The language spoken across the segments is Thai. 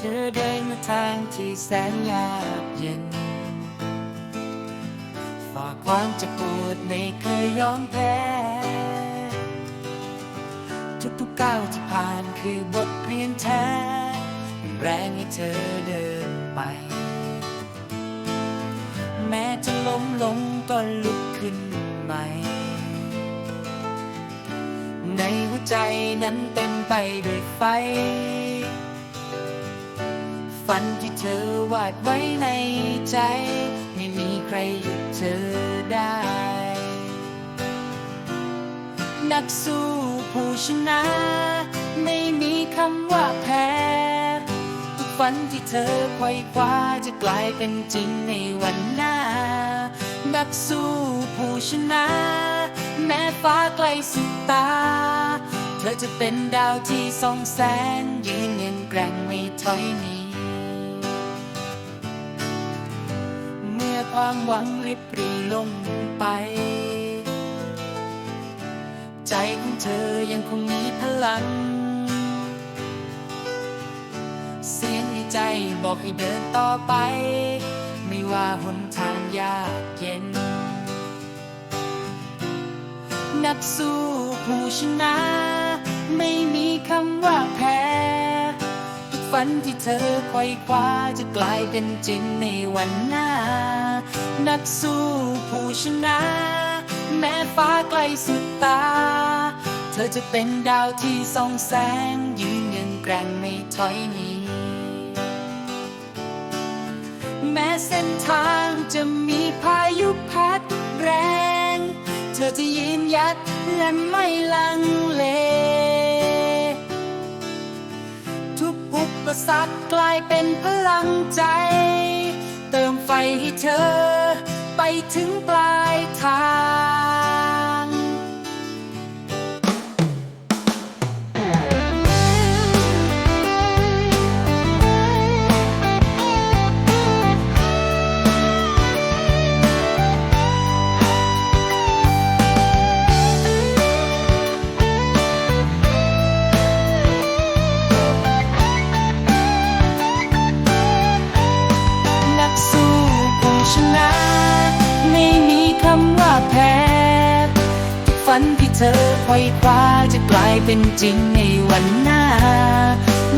เธอเดินมาทางที่แสนยากเย็น ฝากความจ็บปวดไม่เคยยอมแพ้ ทุกๆก้าวที่ผ่านคือบทเรียนแท้เป็นแรงให้เธอเดินไป แม้จะล้มลงก็ลุกขึ้นใหม่ในหัวใจนั้นเต็มไปด้วยไฟ ฝันที่เธอวาดไว้ในใจไม่มีใครหยุดเธอได้ นักสู้ผู้ชนะ ไม่มีคำว่าแพ้ทุกฝันที่เธอไขว่คว้าจะกลายเป็นจริงในวันหน้า นักสู้ผู้ชนะ แม้ฟ้าไกลสุดตา เธอจะเป็นดาวที่ส่องแสงยืนยังแกร่งไม่ถอยหนี ความหวังริบรีลงไป ใจของเธอยังคงมีพลัง เสียงในใจบอกให้เดินต่อไป ไม่ว่าหนทางยากเย็น นักสู้ผู้ชนะ ไม่มีคำว่าแพ้ฝันที่เธอไขว่คว้าจะกลายเป็นจริงในวันหน้า นักสู้ผู้ชนะ แม้ฟ้าไกลสุดตา เธอจะเป็นดาวที่ส่องแสง ยืนยังแกร่งไม่ถอยหนีแม้เส้นทางจะมีพายุพัดแรง เธอจะยืนยัดและไม่ลังเล ทุกอุปสรรคกลายเป็นพลังใจ เติมไฟให้เธอ ถึงปลายทาง เธอไขว่คว้าจะกลายเป็นจริงในวันหน้า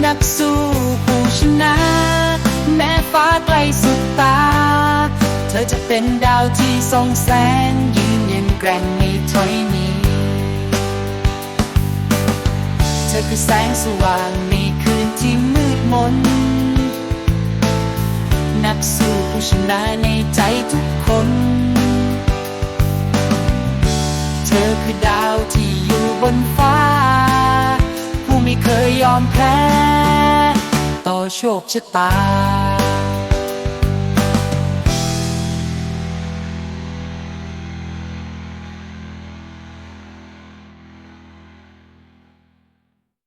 นักสู้ผู้ชนะ แม้ฟ้าไกลสุดตา เธอจะเป็นดาวที่ส่องแสงยืนยังแกร่งไม่ถอยหนีเธอคือแสงสว่างในคืนที่มืดมน นักสู้ผู้ชนะในใจทุกคน เธอคือดาว อมแพ้ ต่อโชคชะตา